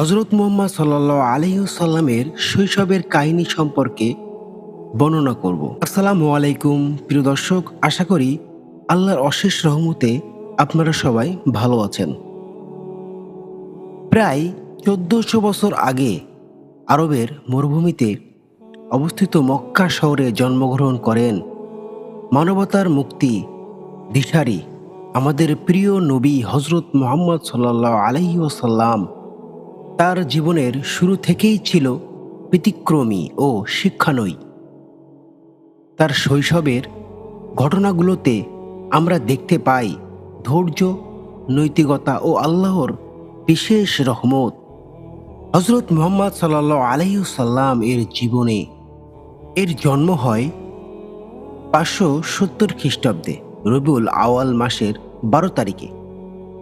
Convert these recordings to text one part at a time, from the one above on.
হজরত মোহাম্মদ সাল্লাহ আলহিউসাল্লামের শৈশবের কাহিনী সম্পর্কে বর্ণনা করব। আসসালামু আলাইকুম, প্রিয় দর্শক, আশা করি আল্লাহর অশেষ রহমতে আপনারা সবাই ভালো আছেন। প্রায় চোদ্দশো বছর আগে আরবের মরুভূমিতে অবস্থিত মক্কা শহরে জন্মগ্রহণ করেন মানবতার মুক্তি দিশারি, আমাদের প্রিয় নবী হজরত মোহাম্মদ সাল্লাহ আলহি ওসাল্লাম তার জীবনের শুরু থেকেই ছিল ব্যতিক্রমী ও শিক্ষানয়ী তার শৈশবের ঘটনাগুলোতে আমরা দেখতে পাই ধৈর্য, নৈতিকতা ও আল্লাহর বিশেষ রহমত। হজরত মোহাম্মদ সাল্লাহ আলহিউসাল্লাম এর জীবনে এর জন্ম হয় পাঁচশো সত্তর খ্রিস্টাব্দে রবিউল আওয়াল মাসের বারো তারিখে।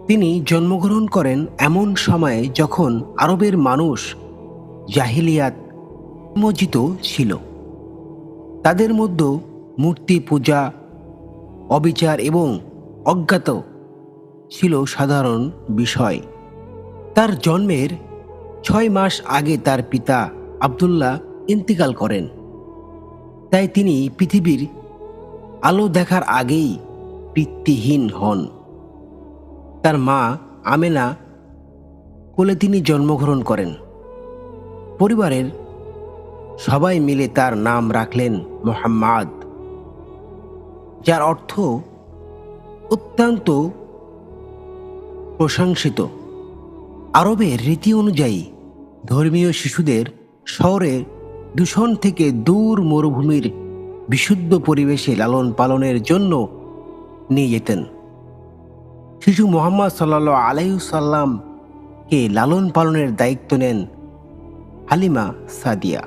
তিনি জন্মগ্রহণ করেন এমন সময়ে যখন আরবের মানুষ জাহিলিয়াত মজিত ছিল। তাদের মধ্যে মূর্তি পূজা, অবিচার এবং অজ্ঞাত ছিল সাধারণ বিষয়। তার জন্মের ছয় মাস আগে তার পিতা আবদুল্লাহ ইন্তিকাল করেন। তাই তিনি পৃথিবীর আলো দেখার আগেই পিতৃহীন হন। তার মা আমেনা কোলে তিনি জন্মগ্রহণ করেন। পরিবারের সবাই মিলে তার নাম রাখলেন মোহাম্মদ, যার অর্থ অত্যন্ত প্রশংসিত। আরবের রীতি অনুযায়ী ধর্মীয় শিশুদের শহরে দূষণ থেকে দূর মরুভূমির বিশুদ্ধ পরিবেশে লালন পালনের জন্য নিয়ে যেতেন। শিশু মোহাম্মদ সাল্লা আলাইসাল্লামকে লালন পালনের দায়িত্ব নেন হালিমা সাদিয়া।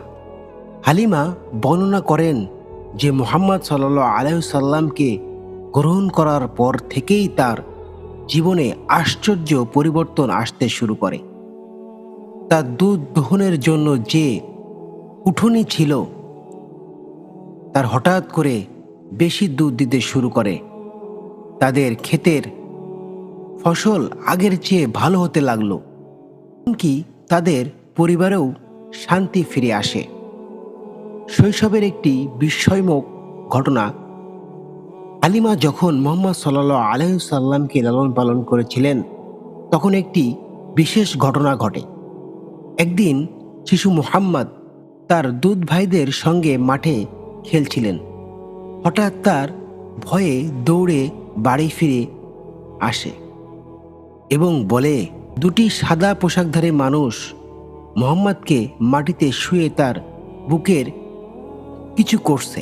হালিমা বর্ণনা করেন যে মোহাম্মদ সাল্লা আলাইসাল্লামকে গ্রহণ করার পর থেকেই তার জীবনে আশ্চর্য পরিবর্তন আসতে শুরু করে। তার দুধ দহনের জন্য যে উঠোনি ছিল, তার হঠাৎ করে বেশি দুধ দিতে শুরু করে। তাদের ক্ষেতের ফসল আগের চেয়ে ভালো হতে লাগল। এমনকি তাদের পরিবারেও শান্তি ফিরে আসে। শৈশবের একটি বিস্ময়মুখ ঘটনা। আলিমা যখন মোহাম্মদ সাল্লাহ আলহিসাল্লামকে লালন পালন করেছিলেন, তখন একটি বিশেষ ঘটনা ঘটে। একদিন শিশু মুহাম্মদ তার দুধ ভাইদের সঙ্গে মাঠে খেলছিলেন। হঠাৎ তার ভয়ে দৌড়ে বাড়ি ফিরে আসে। এবং বলে, দুটি সাদা পোশাকধারী মানুষ মোহাম্মদকে মাটিতে শুয়ে তার বুকের কিছু করছে।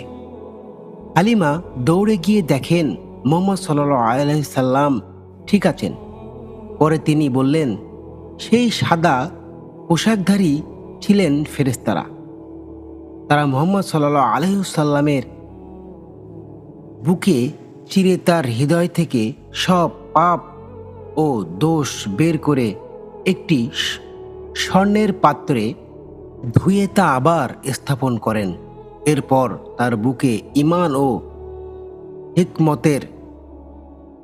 আলিমা দৌড়ে গিয়ে দেখেন মোহাম্মদ সাল্লাহ আলাইসাল্লাম ঠিক আছেন। পরে তিনি বললেন, সেই সাদা পোশাকধারী ছিলেন ফেরেস্তারা তারা মোহাম্মদ সাল্লাহ আলহিসাল্লামের বুকে চিরে তার হৃদয় থেকে সব পাপ ও দোষ বের করে একটি স্বর্ণের পাত্রে ধুয়ে তা আবার স্থাপন করেন। এরপর তার বুকে ইমান ও হিকমতের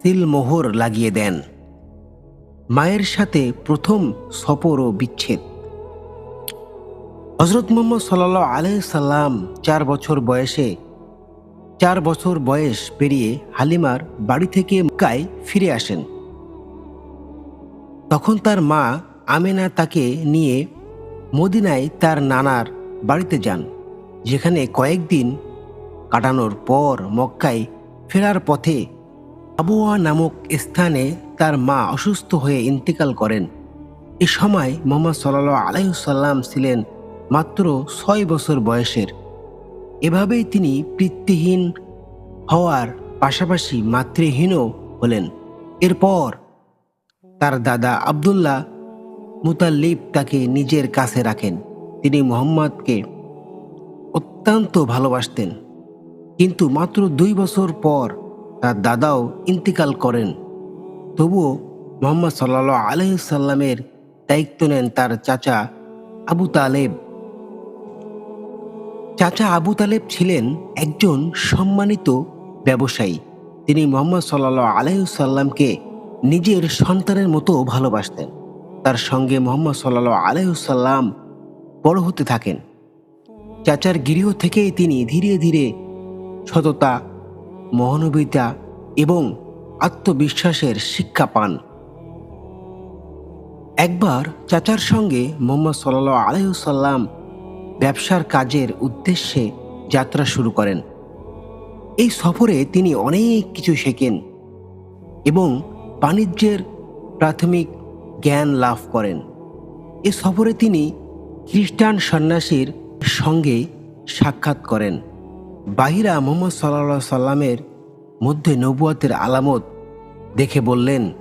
তিলমোহর লাগিয়ে দেন। মায়ের সাথে প্রথম সফর ও বিচ্ছেদ। হজরত মোহাম্মদ সাল্লাহ আলহ সাল্লাম চার বছর বয়সে, চার বছর বয়স পেরিয়ে হালিমার বাড়ি থেকে মক্কায় ফিরে আসেন। তখন তার মা আমেনা তাকে নিয়ে মদিনায় তার নানার বাড়িতে যান, যেখানে কয়েকদিন কাটানোর পর মক্কায় ফেরার পথে আবুয়া নামক স্থানে তার মা অসুস্থ হয়ে ইন্তেকাল করেন। এ সময় মোহাম্মদ সাল্লাহ আলাইসাল্লাম ছিলেন মাত্র ছয় বছর বয়সের। এভাবেই তিনি পিতৃহীন হওয়ার পাশাপাশি মাতৃহীনও হলেন। এরপর তার দাদা আবদুল্লাহ মুতাল্লিব তাকে নিজের কাছে রাখেন। তিনি মোহাম্মদকে অত্যন্ত ভালোবাসতেন। কিন্তু মাত্র দুই বছর পর তার দাদাও ইন্তিকাল করেন। তবুও মোহাম্মদ সাল্লাহ আলহিসাল্লামের দায়িত্ব নেন তার চাচা আবু তালেব। চাচা আবু তালেব ছিলেন একজন সম্মানিত ব্যবসায়ী। তিনি মোহাম্মদ সাল্লাহ আলহিসাল্লামকে নিজের সন্তানের মতো ভালোবাসতেন। তার সঙ্গে মোহাম্মদ সাল্লাহ আলাইসাল্লাম বড় হতে থাকেন। চাচার গৃহ থেকেই তিনি ধীরে ধীরে সততা মহানবিতা এবং আত্মবিশ্বাসের শিক্ষা পান। একবার চাচার সঙ্গে মোহাম্মদ সাল্লাহ আলাইসাল্লাম ব্যবসার কাজের উদ্দেশ্যে যাত্রা শুরু করেন। এই সফরে তিনি অনেক কিছু শেখেন এবং বাণিজ্যের প্রাথমিক জ্ঞান লাভ করেন। এ সফরে তিনি খ্রিস্টান সন্ন্যাসীর সঙ্গে সাক্ষাৎ করেন। বাহিরা মোহাম্মদ সাল্লা সাল্লামের মধ্যে নবুয়াতের আলামত দেখে বললেন,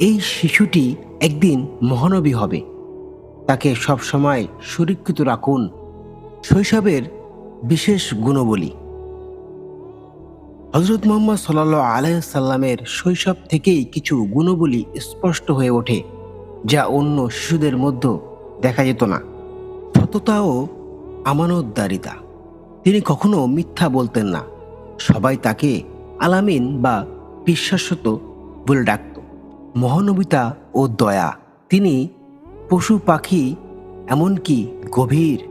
এই শিশুটি একদিন মহানবী হবে। তাকে সবসময় সুরক্ষিত রাখুন। শৈশবের বিশেষ গুণবলী। হজরত মোহাম্মদ সাল্লাহ আলাইসাল্লামের শৈশব থেকেই কিছু গুণবলী স্পষ্ট হয়ে ওঠে, যা অন্য শিশুদের মধ্যে দেখা যেত না। সততা ও আমানতদারিতা। তিনি কখনো মিথ্যা বলতেন না। সবাই তাকে আলামিন বা বিশ্বাসত বলে ডাকত। মহানবিতা ও দয়া। তিনি পশু পাখি, এমনকি গভীর,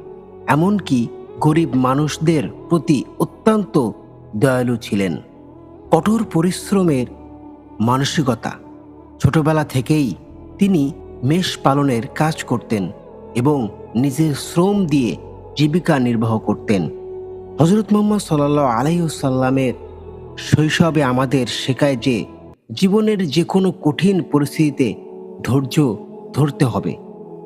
এমনকি গরিব মানুষদের প্রতি অত্যন্ত দয়ালু ছিলেন। কঠোর পরিশ্রমের মানসিকতা। ছোটবেলা থেকেই তিনি মেষ পালনের কাজ করতেন এবং নিজের শ্রম দিয়ে জীবিকা নির্বাহ করতেন। হজরত মোহাম্মদ সাল্লাহ আলাইসাল্লামের শৈশবে আমাদের শেখায় যে জীবনের যে কোনো কঠিন পরিস্থিতিতে ধৈর্য ধরতে হবে।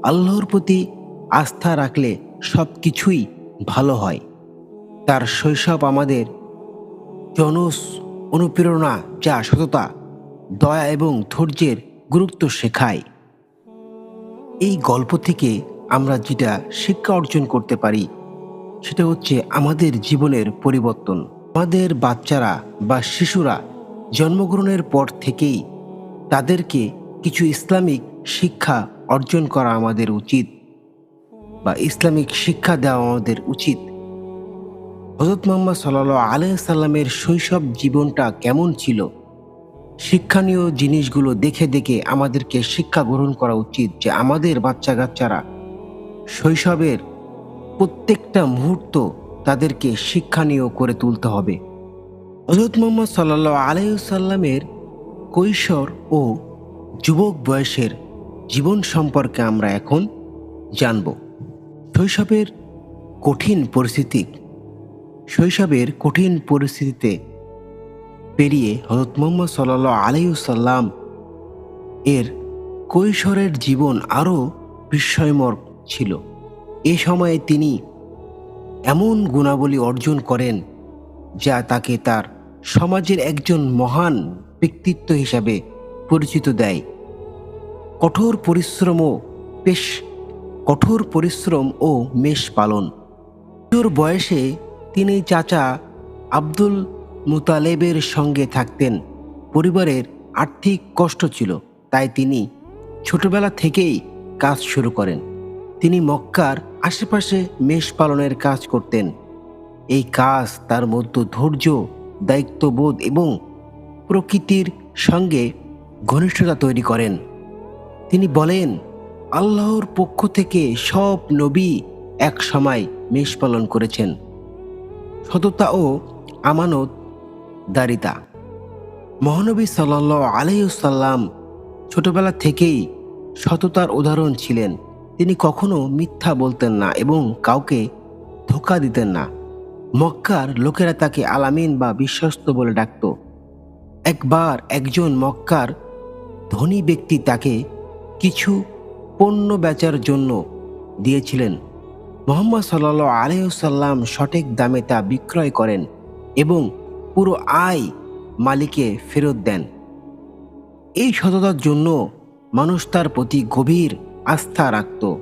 আল্লাহর প্রতি আস্থা রাখলে সব কিছুই ভালো হয়। তার শৈশব আমাদের জনস অনুপ্রেরণা, যা সততা, দয়া এবং ধৈর্যের গুরুত্ব শেখায়। এই গল্প থেকে আমরা যেটা শিক্ষা অর্জন করতে পারি, সেটা হচ্ছে আমাদের জীবনের পরিবর্তন। আমাদের বাচ্চারা বা শিশুরা জন্মগ্রহণের পর থেকেই তাদেরকে কিছু ইসলামিক শিক্ষা অর্জন করা আমাদের উচিত বা ইসলামিক শিক্ষা দেওয়া আমাদের উচিত। হজরত মোহাম্মদ সাল্লাহ আলহ সাল্লামের শৈশব জীবনটা কেমন ছিল? শিক্ষণীয় জিনিসগুলো দেখে দেখে আমাদেরকে শিক্ষা গ্রহণ করা উচিত যে আমাদের বাচ্চা কাচ্চারা শৈশবের প্রত্যেকটা মুহূর্ত তাদেরকে শিক্ষণীয় করে তুলতে হবে। হজরত মোহাম্মদ সাল্লাহ আলাইসাল্লামের কৈশোর ও যুবক বয়সের জীবন সম্পর্কে আমরা এখন জানব। শৈশবের কঠিন পরিস্থিতি শৈশবের কঠিন পরিস্থিতিতে পেরিয়ে হজরত মোহাম্মদ সাল্লাহ আলাইসাল্লাম এর কৈশোরের জীবন আরও বিস্ময়মর ছিল। এ সময়ে তিনি এমন গুণাবলী অর্জন করেন যা তাকে তার সমাজের একজন মহান ব্যক্তিত্ব হিসাবে পরিচিত দেয়। কঠোর পরিশ্রম ও পেশ কঠোর পরিশ্রম ও মেষ পালন। বয়সে তিনি চাচা আব্দুল মুতালেবের সঙ্গে থাকতেন। পরিবারের আর্থিক কষ্ট ছিল, তাই তিনি ছোটবেলা থেকেই কাজ শুরু করেন। তিনি মক্কার আশেপাশে মেষ পালনের কাজ করতেন। এই কাজ তার মধ্যে ধৈর্য, দায়িত্ববোধ এবং প্রকৃতির সঙ্গে ঘনিষ্ঠতা তৈরি করেন। তিনি বলেন, আল্লাহর পক্ষ থেকে সব নবী এক সময় মেষ পালন করেছেন। সততা ও আমানত দারিতা। মহানবী সাল্লাহ আলাইসাল্লাম ছোটবেলা থেকেই সততার উদাহরণ ছিলেন। তিনি কখনো মিথ্যা বলতেন না এবং কাউকে ধোকা দিতেন না। মক্কার লোকেরা তাকে আলামিন বা বিশ্বস্ত বলে ডাকত। একবার একজন মক্কার ধনী ব্যক্তি তাকে কিছু পণ্য বেচার জন্য দিয়েছিলেন। মোহাম্মদ সাল্ল আলহ্লাম সঠিক দামে তা বিক্রয় করেন এবং পুরো আয় মালিকে ফেরত দেন। এই সততার জন্য মানুষ তার প্রতি গভীর আস্থা রাখত।